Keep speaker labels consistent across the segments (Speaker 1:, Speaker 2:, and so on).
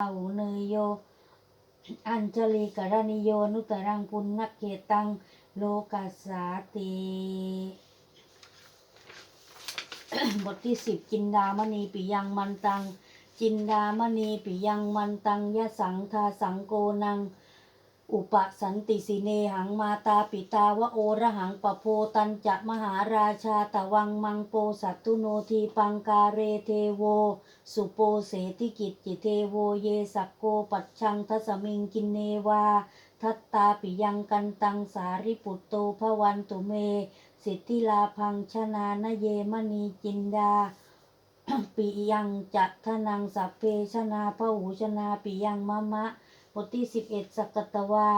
Speaker 1: หูเนยโย อัญชลีกรณิโย นุตรังปุณณเกตัง โลกัสสาติบทที่สิบจินดามณีปิยังมันตัง จินดามณีปิยังมันตังยะสังทาสังโกนัง อุปสันติสิเนหังมาตาปิตาวะโอระหังปะโพตันจะมหาราชาตะวังมังโปสัตตุโนทีปังกาเรเทโว สุโปเสติกิจจิเทโวเยสักโกปัจชังทัสมิงกินเนวา ทัตตาปิยังกันตังสาริปุตโตภวันตุเม สิทธิลาพังชนานเยมณีจินดาปิยังจัตทนังสัพเพชนาพหูชนาปิยังมะมะ ทที่สิบเอ็ดสักกตวา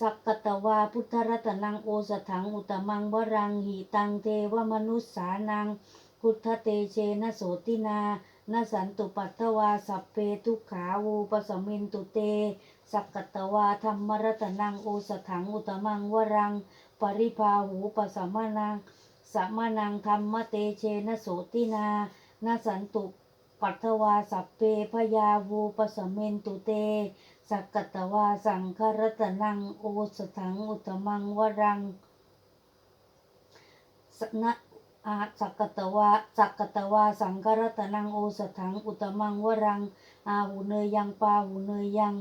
Speaker 1: สักกตวา พุทธรัตนังโอสถังอุตมังวรังหิตังเทวมนุสสานังพุทธเตเชนะโสตินานสันตุปัตถวาสัพเพทุขาวูปสมินตุเต สักกตวาธรรมรัตนังโอสถังอุตมังวรัง ปริภาหูปสมานังสัมานังธรรมเตเชนะโสตินานสันตุปัตถวาสัพเพพยาวูปสมินตุเต สักกตวาสังครัตนังโอสถังอุตมังวรังสนะอาสักกตวาสักกตวาสังครัตนังโอสถังอุตมังวรัง อาหูเนยยังปาหูเนยยัง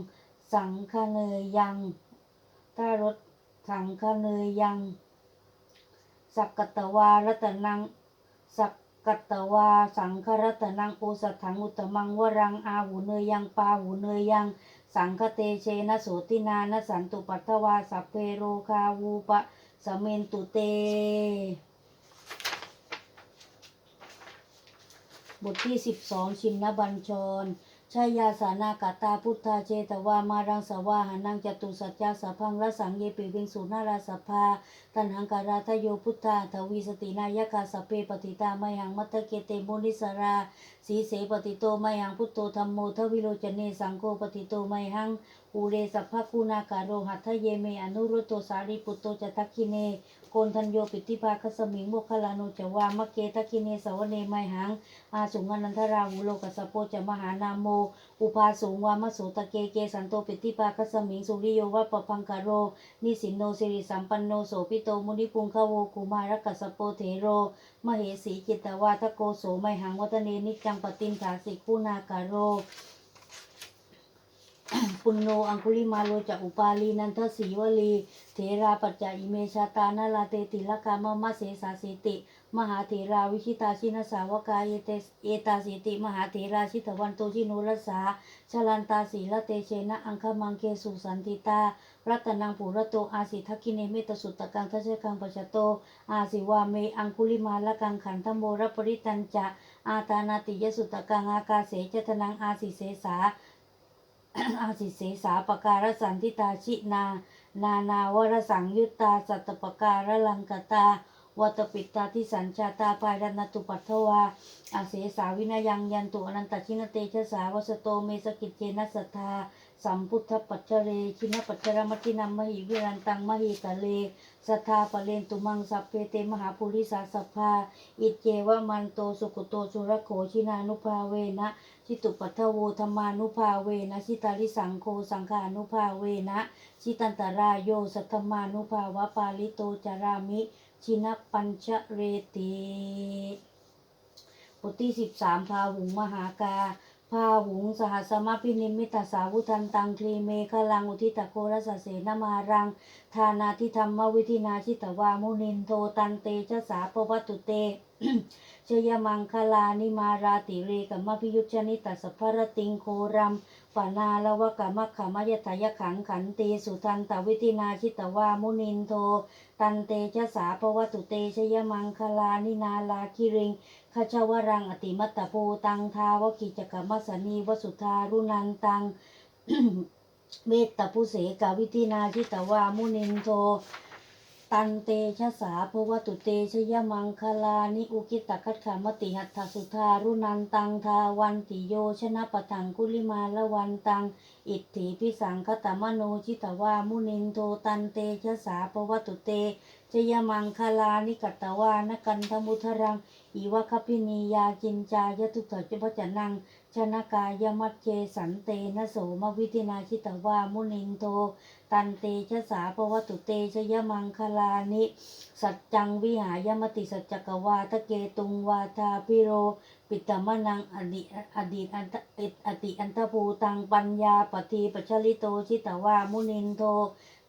Speaker 1: สังคเนยยังถ้ารถสังคเนยยัง สักกตวารัตนังสักกัตวาสังครัตนังโอสถังอุตมังวรังอาหูเนยยังปาหูเนยยัง สังคเตเชนะโสตินานสันตุปัตถวาสัพเพโรคาวูปะสเมนตุเต บทที่สิบสองชินนบัญชร ชายาสานากาตาพุทธาเจตวามารังสวาหานังจตุสัจจาสพังละสังเยปิวิงสุนาราสภา ตันหังการาทโยพุทธาทวีสตินายกาสพเปปฏิตาไมหังมัตเกเตมุนิสราสีเสปฏิโตไมหังพุทโตธรรมโมทวิโรจเนสังโฆปฏิโตไมหัง อุเรสัพพคุนาการโรหัตถเยเมอนุรุตโตสารีปุตโตจทักขิเนโกนทันโยปิติภาคสมิงโมคลานุจวามะเกทักขิเนสวเนไมหังอาสุงอนันทราหุโลกัสสโปจะมหานามโม อุปาสูงวามโสตะเกเกสันโตปิติปาคสมิงสุริโยวะปพังกาโร นิสินโนสิริสัมปันโนโสปิโตมุนิปุงคโวกุมารกัสสโปเถโร มเหสีจิตตวาทโกโสไมหังวัตเนนิจังปตินขาสิกุนาการโร ปุณโนอังคุลิมาโลจะอุปาลีนันทสีวลี เถราปัจจาอิเมชาตานาลาเตติลกามมะเสสาสิติ มหาเถราวิชิตาชินสาวกายเตเอตาสิติ มหาเถราชิตวันโตชิโนรสาชลันตาสีละเตเชนะอังคมังเกสุสันติตา รัตนังปุระโตอาสิทักขิเนเมตสุตตะกังทัชกังปัจจโต อาสิวาเมอังคุลิมาละกังขันธโมรปริตันจะอาตานาติยสุตตะกังอากาเสจตนังอาสิเสสา อาสิเสสาปการสันติตาชินา นานาวรสังยุตตา สัตตปการลังกตาวัตปิตาที่สัญชาตาปายรณตุปัทวาอาเสสาวินายังยันตุอนันตชินเตชะสาวสโตเมสกิจเจนะสัทธาสัมพุทธปัจเจเรชินปัจจรมตินัมมหิวิรันตังมหิตะเลสัทธาปะเลนตุมังสัพเพเตมหาภูริสาสัพพาอิเจวะมันโตสุกุโตสุรโขชินานุภาเวนะ ชิตุปัทโวธรรมานุภาเวนะชิตาริสังโฆสังฆานุภาเวนะชิตันตรายโยสัทธมานุภาวะปาลิโตจารามิ ชินปัญชเรติบทที่สิบสามพาหุงมหากาพาหุงสหัสมพินิมิตาสาวุทันตังคลีเมฆลังอุทิตโครสเสนมารัง ทานาทิธรรมวิธินาชิตวามุนินโทตันเตชะสาปวัตตุเต ชยมังคลานิมาราติเรกัมมพิยุชนิตัสสพพรติงโครัมปนาละวะกะมะขามยทายขังขันตีสุทันตวิธินาชิตวามุนินโท ตันเตชะสาปวัตุเตชยมังคลานินาลาคิริงขจวรังอติมัตตโพตังทาวกิจกรรมสนีวสุธารุนันตังเมตตาภูเสกาวิธินาชิตวามุนินโท ตันเตชะสาภวตุเตชยมังคลานิอุกิตคัตขามติหัตถสุธารุนันตังทาวันติโยชนะปะทังกุลิมาละวันตัง อิทธิพิสังคตมโนชิตวามุนินโทตันเตชะสาภวตุเตชยมังคลานิกัตตวานกันธมุทรังอีวะคพินียาจินจายทุตจพจนังชนะกายมัจเจสันเตนะโสมวิธินาชิตวามุนินโท ตันเตชะสาปวัตุเตชยมังคลานิ สัจจังวิหายมติสัจจกวาทะเกตุงวาทาพิโร ปิตมนังอดีอดีตอันตอติอันตภูตังปัญญาปฏิปัจฉลิโตชิตวามุนินโท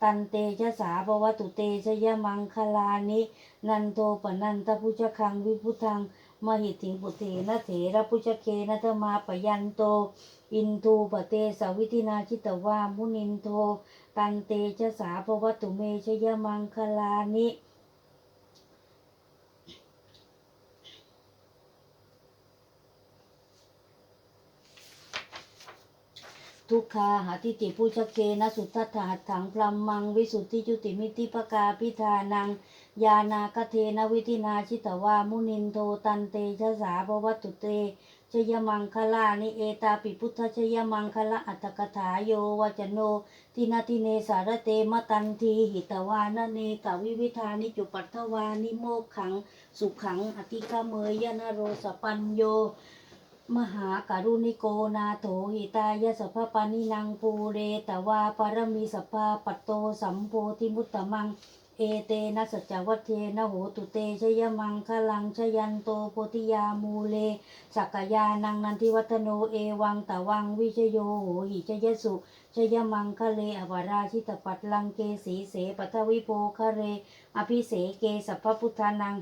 Speaker 1: ตันเตชะสาปวัตุเตชยมังคลานิ นันโทปนันตพุชคังวิพุทังมหิถิงปุเทนะเถระพุชเคนะธมาปยันโต อินทูปเตสวิธินาชิตวามุนินโท ตันเตชะสาปวัตุเมชยมังคลานิ ทุกขาหาทิติผู้ชเคนะสุทธัตถหัตถังพลัมมังวิสุทธิจุติมิติปกาพิธานัง ยานากเทนะวิธินาชิตวามุนินโทตันเตชะสาภวัตุเตชยมังคลานิเอตาปิพุทธชยมังคละอัตถกถาโยวจโน ทินาทิเนสารเตมตันทีหิตวานเนกวิวิธานิจุปัตถวานิโมกขัง สุขังอธิกามเมยนโรสปัญโย มหาการุณิโกนาโถหิตายสัพพปานินังปูเรตวาปรมีสัพพาปัตโตสัมโพธิมุตตมัง เอเตนะสัจวัตเทนะโหตุเตชยมังคลังชยันโตโพธิยามูเลสักกยานังนันทิวัฒโนเอวังตะวังวิชโยโหหิชยสุชยมังคะเลอวราชิตปัตลังเกสีเสปัทวิโปคะเร อภิเสเกสัพพพุทธานัง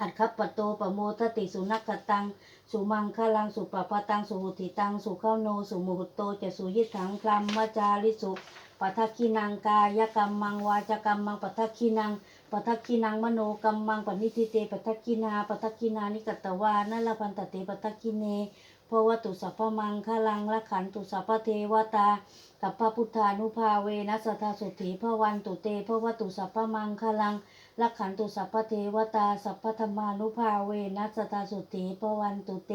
Speaker 1: อัดคัปปโตปโมทติสุนักขตัง สุมังคลัง สุปปะตัง สุหุติตัง สุข้าโน สุมุหุโตจะสุยิถังพลัมมจาริสุปัทคินังกายกรรมังวาจกรรมังปัทคินังปัทคินังมโนกรรมังปณิทิเตปัทคินาปัทคินานิกัตวานัลพันตเตปัทคิเนภวตุสัพพมังคลังละขันตุสัพพเทวตาสัพพพุทธานุภาเวนัสทาสุถีพระวันตุเตภวตุสัพพมังคลัง ลักขันตุสัพพเทวตาสัพพธรรมานุภาเวนัสตาสุติปวันตุเต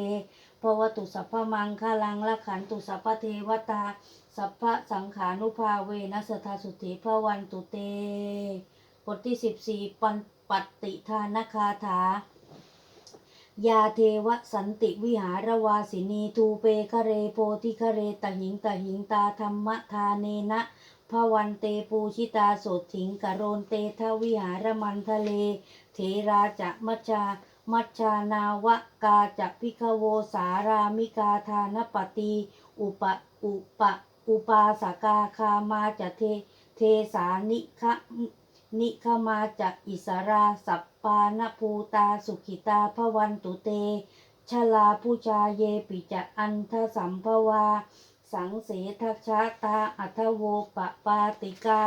Speaker 1: ปวตุสัพพมังคลังลักขันตุสัพพเทวตา สัพพสังขานุภาเวนัสตาสุติปวันตุเตบทที่สิบสี่ปันปัตติทานคาถายาเทวสันติวิหารวาสินีทูเปคะเรโพธิคะเรตหิงตหิงตาธรรมทาเนนะ พวันเตปูชิตาโสถิงกโรนเตทวิหารมันทะเล เทราจะมัชา มัชานาวกาจะพิคโวสารามิกาทานปฏิ อุปอุปอุปาสกาคามาจะเท เทสานิคะนิคมาจะอิสราสัปปานภูตาสุขิตาพวันตุเตชลาผู้ชาเยปิจะอันทสัมภวา สังเสทัชชาตาอัทโวปะปาติกา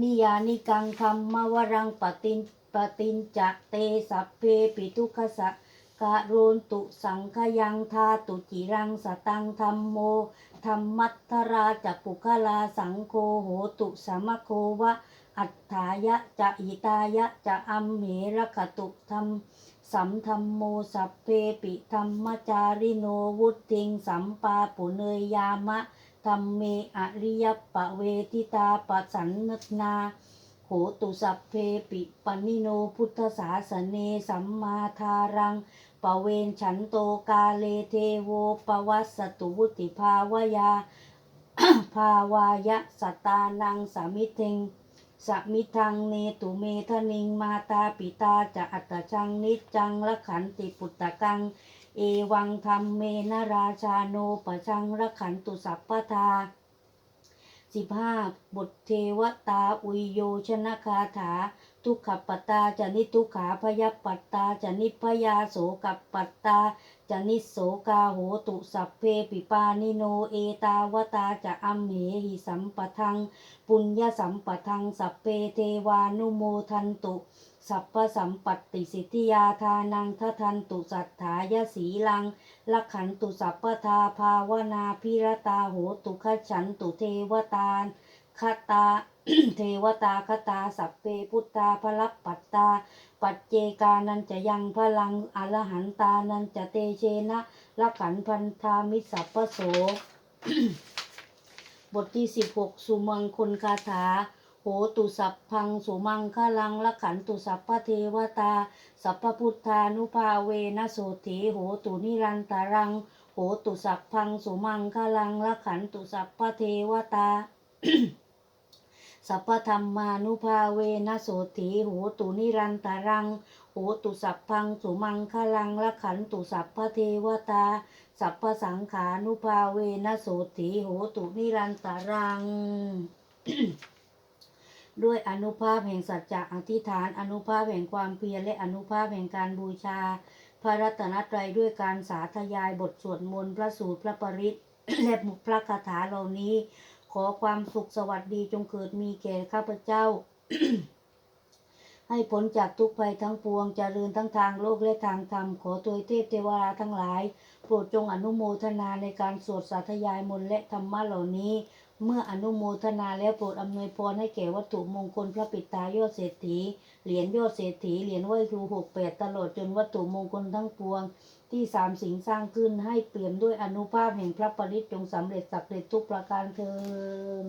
Speaker 1: นิยานิกังธรรมวรังปตินปตินจะเตสัพเพปิทุขสะกะโรนตุสังขยังทาตุจิรังสตังธรรมโมธรรมัทธราจะปุคลาสังโฆโหตุสมโควะ อัฏฐายะจะหิตายะจะอัมเหระขตุธรรมสัมธรรมโมสัพเพปิธรรมจาริโนวุติงสัมปาปุเนยยามะธรรมเมอริยปะเวทิตาปสันนนาโหตุสัพเพปิปนิโนพุทธศาสเนสัมมาทารังปเวนฉันโตกาเลเทโวปวัสสตุวุติภาวยา ภาวายะสตานังสามิเทง สมิทังเนตุเมทนิงมาตาปิตาจะอัตชังนิจจังละขันติปุตตะกัง เอวังธรรมเมนราชาโนปะชังละขันตุสัพพทา สิบห้าบทเทวตาอุยโยชนะคาถา ทุกขปัตตาจะนิทุขาพยปัตตาจะนิพยาโสกับปัตตาจะนิโสกาโหตุสัพเพปิปานิโนเอตาวตาจะอัมเหหิสัมปทัง ปุญญสัมปทังสัพเพเทวานุโมทันตุ สัพพสัมปัตติสิทธิยาทานังทัทันตุสัทธายสีลังลักขันตุสัพพทาภาวนาพิรตาโหตุขฉันตุเทวตาคตาเทวตาคตาสัพเพพุทธาพลับปัตตา ปัจเจกานันจะยังพลังอรหันตานันจะเตเชนะละขันพันธามิสัพพโส บทที่16สุมังคลคาถา โหตุสัพพังสุมังคลังละขันตุสัพพเทวตา สัพพพุทธานุภาเวนะโสถีโหตุนิรันตารัง โหตุสัพพังสุมังคลังละขันตุสัพพเทวตา สัพพธรรมานุภาเวนะโสถีโหตุนิรันตารัง โหตุสัพพังสุมังคลังละขันตุสัพพเทวตา สัพพสังขานุภาเวนะโสถีโหตุนิรันตารัง ด้วยอนุภาพแห่งสัจจะอธิษฐาน อนุภาพแห่งความเพียรและอนุภาพแห่งการบูชา พระรัตนตรัยด้วยการสาธยายบทสวดมนต์พระสูตรพระปริตและพระคาถาเหล่านี้ ขอความสุขสวัสดีจงเกิดมีแก่ข้าพเจ้า ให้พ้นจากทุกภัยทั้งปวงเจริญทั้งทางโลกและทางธรรม ขอตัวเทพเทวดาทั้งหลาย โปรดจงอนุโมทนาในการสวดสาธยายมนต์และธรรมะเหล่านี้ เมื่ออนุโมทนาแล้วโปรดอำนวยพรให้แก่วัตถุมงคลพระปิตายอดเศรษฐี เหรียญยอดเศรษฐี เหรียญไหวครูหกแปดตลอดจนวัตถุมงคลทั้งปวง ที่สามสิงสร้างขึ้นให้เปี่ยมด้วยอนุภาพแห่งพระปริตจงสำเร็จสักเร็จทุกประการเทอ